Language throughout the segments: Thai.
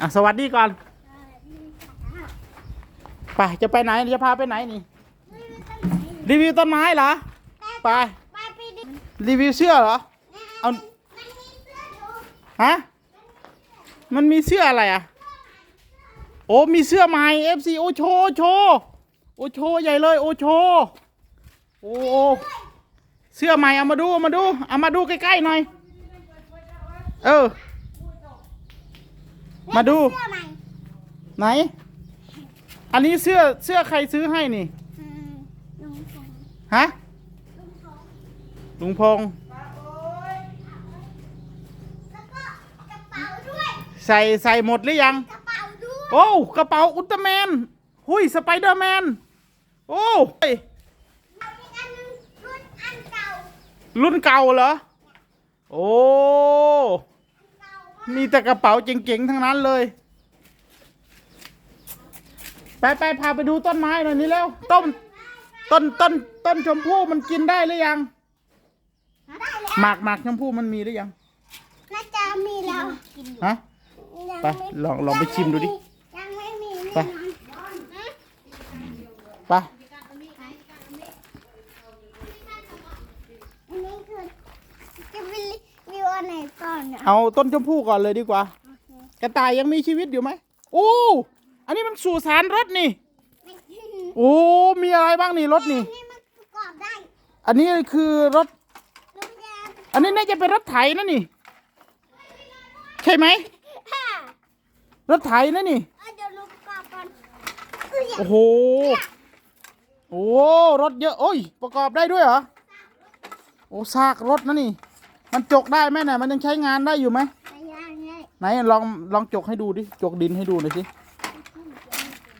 อะสวัสดีก่อนไปจะไปไหนจะพาไปไหนนี่ รีวิวต้นไม้เหรอ ไป รีวิวเสื้อเหรอ เอาฮะ มันมีเสื้ออะไรอะ โอ้มีเสื้อใหม่ FC โอโชว์โชว์โอโชว์ใหญ่เลยโอโชว์โอ้เสื้อใหม่เอามาดูเอามาดูเอามาดูใกล้ๆหน่อย เออ มาดู เสื้อใหม่ไหน อันนี้เสื้อเสื้อใครซื้อให้นี่ อืมลุงพงฮะ ลุงพงลุงพงษ์แล้วก็กระเป๋าด้วย ใส่ใส่หมดหรือยัง กระเป๋าด้วยโอ้กระเป๋าอุลตร้าแมน หุยสไปเดอร์แมน โอ้เฮ้ยเอาอีกอันหนึงรุ่นอันเก่ารุ่นเก่าเหรอ โอ้เก่า มากมีแต่กระเป๋าเจ๋งๆทั้งนั้นเลย ไปไปพาไปดูต้นไม้หน่อยนี่แล้ว ต้น ต้นต้น ต้นชมพู่มันกินได้หรือยังได้แล้วหมากหมากชมพู่มันมีหรือยัง น่าจะมีแล้วฮะ ยังไปม่ลองลองไปชิมดูดิยังไม่มีไปแน่นอน ไป อันนี้คือจะรี วิวอันไหนก่อนเนี่ยเอาต้นชมพู่ก่อนเลยดีกว่า กระต่ายยังมีชีวิตอยู่ไหมโอ้อันนี้มันสู่สารรถนี่ไม่โอ้มีอะไรบ้างนี่รถนี่ นี่มันประกอบได้อันนี้คือรถลุงแกอันนี้น่าจะเป็นรถไถนะนี่ ใช่ไหมฮ่ารถไถนะนี่ เอ้ยเดี๋ยวลุงประกอบก่อนเอ้ยโอ้โห โอ้รถเยอะ โอ้ย ประกอบได้ด้วยเหรอ โอ้ซากรถนะนี่ มันจกได้ไหมเนี่ยมันยังใช้งานได้อยู่ไหมไม่ยากไงไหนลองลองจกให้ดูดิจกดินให้ดูหน่อยสิ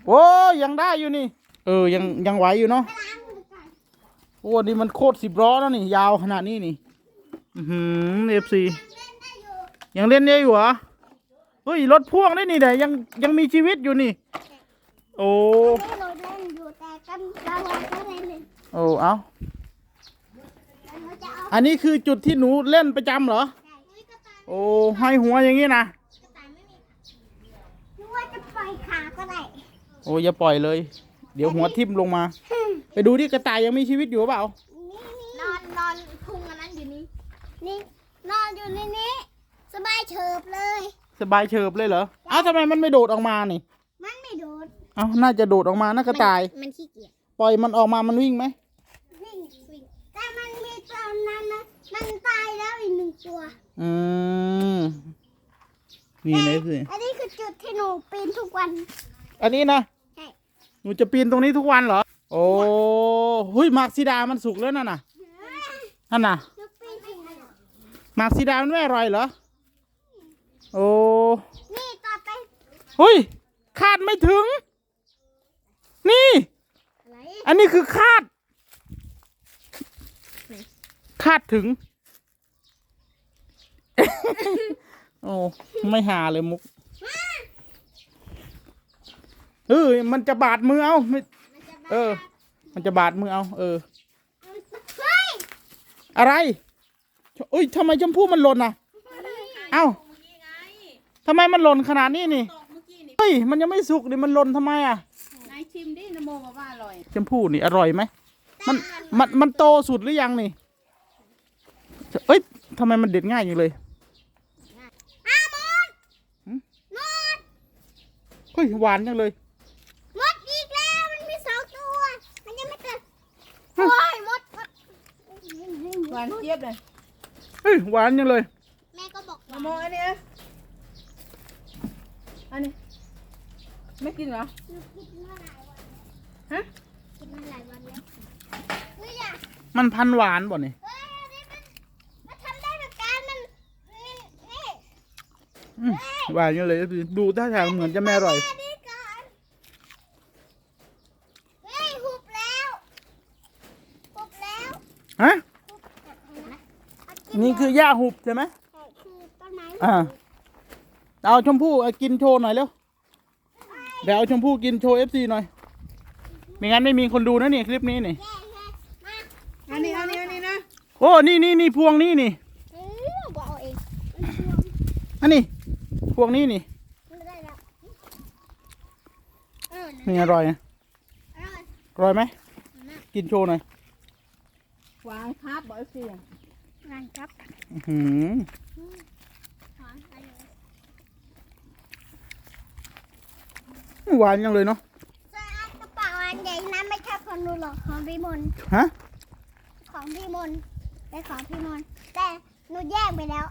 โอ้ยังได้อยู่นี่ เออยังยังไหวอยู่เนาะไปล้างมือก่อนโอ้นี่มันโคตรสิบล้อแล้วนี่ยาวขนาดนี้นี่อือหือเอฟซีเล่นได้อยู่ยังเล่นได้อยู่เหรอเฮ้ยรถพ่วงได้นี่แต่ยังยังมีชีวิตอยู่นี่ โอ้ไม่เราเล่นอยู่แต่กันเราก็เล่นเลยโอ้เอาเราจะเอาอันนี้คือจุดที่หนูเล่นประจำเหรอไก่เฮ้ยกระต่ายโอ้ให้หัวอย่างนี้นะกระต่ายไม่มีหรือว่าจะปล่อยขาก็ได้โอ้อย่าปล่อยเลย เดี๋ยวหัวทิ่มลงมา ไปดูที่กระต่ายยังมีชีวิตอยู่เปล่า นอนนอนพุงอันนั้นอยู่นี่นี่นอนอยู่ในนี้ สบายเฉิบเลย สบายเฉิบเลยเหรอ เอ้าทำไมมันไม่โดดออกมานี่ มันไม่โดด เอ้าน่าจะโดดออกมานะกระต่าย มันขี้เกียจ ปล่อยมันออกมามันวิ่งไหม วิ่งวิ่งแต่มันมีตอ นนั้นนะมันตายแล้วอีกหนึ่งตัวอืมนี่นะสิอันนี้คือจุดที่หนูปีนทุกวัน อันนี้นะใช่หนูจะปีนตรงนี้ทุกวันเหรอ โอ้หุยหมากซีดามันสุกแล้วนั่นน่ะนั่นน่ะหนูปีนทุกวันหมากซีดามันไม่อร่อยเหรอ โอ้นี่ต่อไปหุยคาดไม่ถึง นี่ อะไรอันนี้คือคาด คาดถึง โอ้ไม่หาเลยมุกเออมันจะบาดมือเอาไม่มันจะเออ มันจะบาดมือเอา เออเฮ้ยอะไรอุ้ยทำไมชมพู่มันหล่นอะ เอ้าทำไมมันหล่นขนาดนี้นี่ตกเมื่อกี้นี่เฮ้ยมันยังไม่สุกดิมันหล่นทำไมอะนายชิมดินโมบอกว่าอร่อยชมพู่นี่อร่อยไหมมันมันมันโตสุดหรือยังนี่ เอ้ยทำไมมันเด็ดง่ายอย่างเลยอ้าวมดหืมมดเฮ้ยหวานจังเลย มดอีกแล้วมันมีสองตัว มันยังไม่เกิดฮะโอ้ยมดมดหวานเจี๊ยบเลยเฮ้ยหวานจังเลย แม่ก็บอกนโมอันนี้นะอันนี้ไม่กินเหรอหนูกินมาหลายวันฮะกินมาหลายวันแล้วเฮ้ยอะมันพันหวานบ่นี่เฮ้ยอันนี้มันมันทำได้เหมือนกันมันนี่นี่ อืมหวานจังเลยดูท่าทางเหมือนจะไม่อร่อยอันนี้ก่อนเฮ้ยหุบแล้วหุบแล้วฮะหุบเห็นไหมเอากินี่คือหญ้าหุบใช่ไหมใช่คือต้นไม้อ่าเอาชมพู่เอากินโชว์หน่อยเร็วเดี๋ยวเอาชมพู่กินโชว์เอฟซีหน่อยไม่งั้นไม่มีคนดูนะนี่คลิปนี้นี่แย่แย่มาอันนี้อันนี้อันนี้นะโอ้นี่นี่นี่พวงนี่นี่เออบอกเอาเองมันชวนอันนี้ พวงนี้นี่ไม่ได้แล้วนะนี่อร่อยนะอร่อยอร่อยไหมนะกินโชว์หน่อยหวานครับบอกสิร้านครับอื้อหือหอมอร่อยหวานยังเลยเนาะส่วนอันกระเป๋าอันใหญ่นั้นไม่ใช่ของหนูหรอกของพี่มนต์ฮะของพี่มนต์เป็นของพี่มนต์แต่หนูแยกไปแล้ว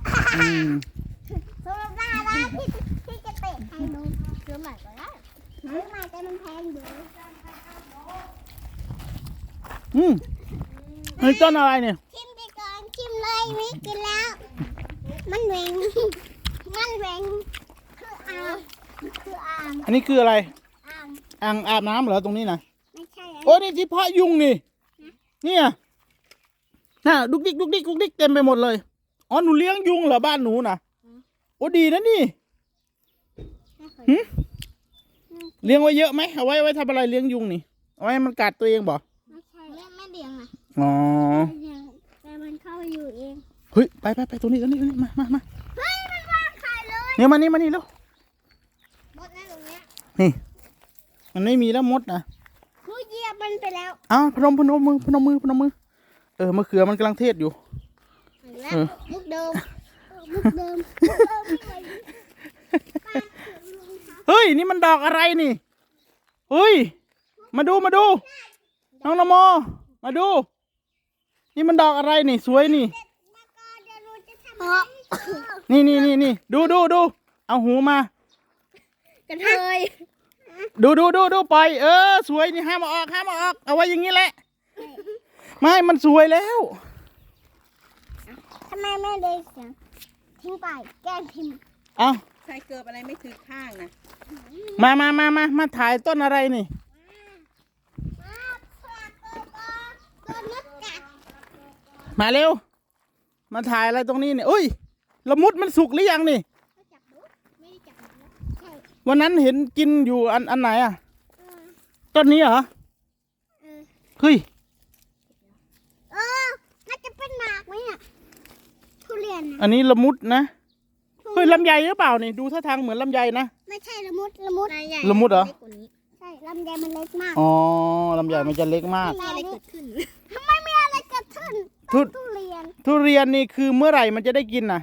อืมสำหรับหน้าร้านที่ที่จะเตะให้หนูซื้อใหม่ก็ได้ซื้อใหม่แต่มันแพงอยู่อืมเฮ้ยต้นอะไรเนี่ยชิมไปก่อนชิมเลยไม่กินแล้ว มันแหวงมันแหวงคืออ่างคืออ่างอันนี้คืออะไรอ่างอ่างอาบน้ำเหรอตรงนี้นะไม่ใช่อันโอ้นี่ที่เพาะยุงนี่เนี่ยน่ะดุกดิกดุกดิกดุกดิกเต็มไปหมดเลยอ๋อหนูเลี้ยงยุงเหรอบ้านหนูน่ะโอ้ดีนะนี่ไม่เคยหึเลี้ยงไว้เยอะไหมเอาไว้ไว้ทำอะไรเลี้ยงยุงนี่เอาไว้ให้มันกัดตัวเองบ่ไม่ใช่ไม่ไม่เลี้ยงอะอ๋อไม่เลี้ยงแต่มันเข้าไปอยู่เองเฮ้ยไปไปไปตรงนี้ตรงนี้ตรงนี้มามามาเฮ้ยมันวางไข่เลยเนี่ยมานี่มานี่แล้วหมดแล้วตรงเนี้ยนี่ มันไม่มีแล้วมดนะหนูเหยียบมันไปแล้วอ้าวพนมพนมมือพนมมือพนมมือเออมะเขือมันกำลังเทศอยู่แล้วเออมุกเดิม มุกเดิมมุกเดิมไม่เคยป้าถือรองเท้าเฮ้ย นี่มันดอกอะไรนี่เฮ้ย มาดูมาดู น้องนโม มาดู นี่มันดอกอะไรนี่ สวยนี่มาก่อนเดี๋ยวหนูจะทำอะไรให้นี่นี่นี่นี่ดูดูดูเอาหูมากระเทยดูดูดูดูปล่อยเออ สวยนี่ห้ามเอาออกห้ามเอาออก เอาไว้อย่างนี้แหละ ไม่มันสวยแล้วทำไมไม่ได้เสียง ทิ้งไป แกล้งทิ้งเอาใส่เกือบอะไรไม่ถือข้างนะมามามามามาถ่ายต้นอะไรนี่ มาฝากตัวก่อนตัวนึกกัดมาเร็ว มาถ่ายอะไรตรงนี้เนี่ยอุ้ยละมุดมันสุกหรือยังนี่เขาจับดูไม่ได้จับดูใช่วันนั้นเห็นกินอยู่อันอันไหนอะ เออต้นนี้เหรอ เออ เฮ้ย เออน่าจะเป็นหมากไหมอะ ทุเรียนอันนี้ละมุดนะเฮ้ยลำไยหรือเปล่านี่ดูท่าทางเหมือนลำไยนะไม่ใช่ละมุดละมุดละมุดเหรอใช่ลำไยมันเล็กมากอ๋อลำไยมันจะเล็กมากอะไรเกิดขึ้นทำไมมีอะไรเกิดขึ้นทุต้นทุเรียนทุเรียนนี่คือเมื่อไหร่มันจะได้กินน่ะ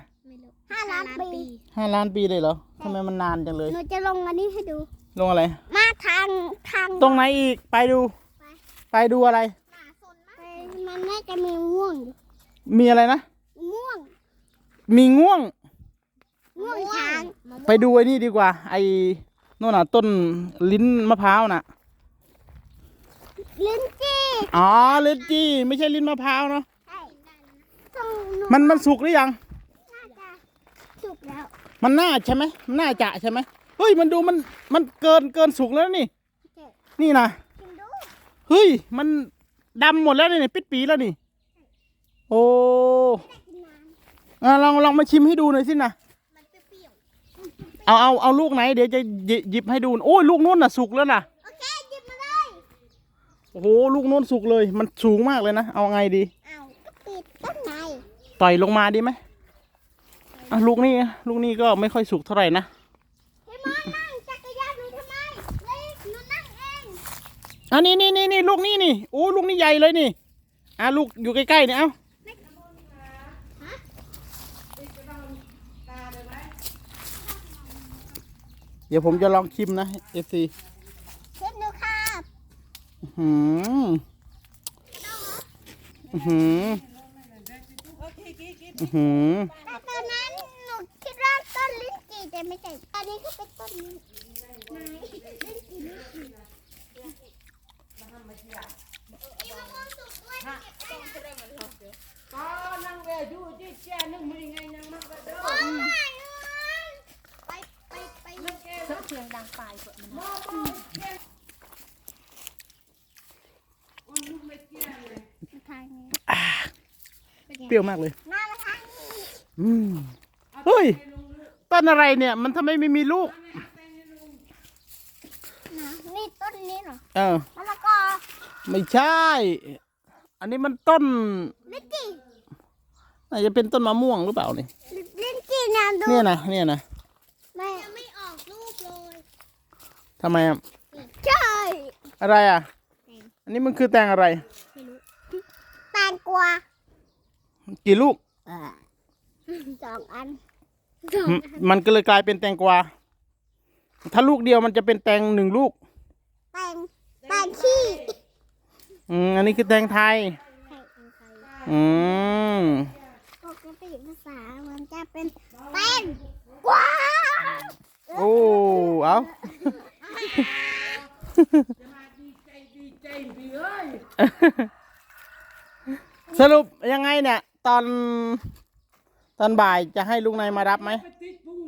ห้าล้านปีห้าล้านปีเลยเหรอทำไมมันนานจังเลยหนูจะลงอันนี้ให้ดู ลงอะไร มาทางทางตรงไหนอีกไปดู ไปไปดูอะไรหมาสนมากมันน่าจะมีม่วงอยู่มีอะไรนะม่วง มีง่วงม่วงช้างไปดูไอ้นี่ดีกว่า ไอ้โน่นน่ะ ต้นลิ้นมะพร้าวน่ะ ลิ้นจี้อ๋อลิ้นจี้ไม่ใช่ลิ้นมะพร้าวเนาะใช่ส่งหนูมันมันสุกหรือยัง น่าจะสุกแล้วมันน่าใช่ไหมมันน่าจะใช่ไหมเฮ้ยมันดูมันมันเกินเกินสุกแล้วนี่ เจ๊นี่นะกินดูเฮ้ยมันดำหมดแล้วนี่ปิดปีแล้วนี่ โอ้ได้กินน้ อะลองลองมาชิมให้ดูหน่อยสินะำมันเปรี้ยวเอาเอาเอาลูกไหนเดี๋ยวจะหยิหยิบให้ดูโอ้ยลูกนู้นน่ะสุกแล้วน่ะโอเคหยิบมาเลยโอ้โหลูกนู้นสุกเลย มันสูงมากเลยนะเอาไงดีเอาก็ปิดต้นไม้ต่อยลงมาดีไหมอะลูกนี้ลูกนี้ก็ไม่ค่อยสุกเท่าไหร่นะพี่มอนนั่งจักรยานหนูทำไมเลยหนูนั่งเองอันนี้นี่นี่นี่ลูกนี้นี่โอ้ลูกนี้ใหญ่เลยนี่อะลูกอยู่ใกล้ๆเนี่ยเอ้า เดี๋ยวผมจะลองชิมนะเอฟซีเช็ดหนูครับหืมอื้อหืออื้อหือแต่ตอนนั้นหนูคิดว่าต้นลิ้นจี่แต่ไม่ใช่อันนี้ก็เป็นต้นลิ้นไม้ลิ้นจี่ลิ้นจี่อีมะม่วงสุกด้วยเก็บได้นะก็นั่งเวอยู่ที่แจ้นึงมือไงยังมากกว่าเดิม โอ้ยไปไปไป เสียงดังไปเปิดมันทางนี้เปรี้ยวมากเลยมาแล้วทางนี้อืมเฮ้ยต้นอะไรเนี่ย มันทำไมไม่มีลูกนะนี่ต้นนี้เหรอเออมะละกอไม่ใช่ อันนี้มันต้นลิ้นจี่น่าจะเป็นต้นมะม่วงหรือเปล่านี่ลิ้นจี่นะดูเนี่ยนะเนี่ยนะแม่ยังไม่ออกลูกเลย ทำไมอะใช่อะไรอะ อันนี้มันคือแตงอะไรไม่รู้แตงกวากี่ลูก สองอันมมันก็เลยกลายเป็นแตงกวา ถ้าลูกเดียวมันจะเป็นแตงหนึ่งลูก แตงแตงขี้อืมอันนี้คือแตงไทยใช่แตงไทยอืมปกติภาษามันจะเป็นแตงกวา โอ้ เอา ดีใจดีใจดีเอ้ย สรุปยังไงเนี่ย ตอนตอนบ่ายจะให้ลุงนายมารับไหมไปติดพุง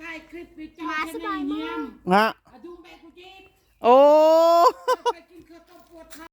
ถ่ายคลิปไปจ้าสบายมากฮะดูแม่กูจีโอ้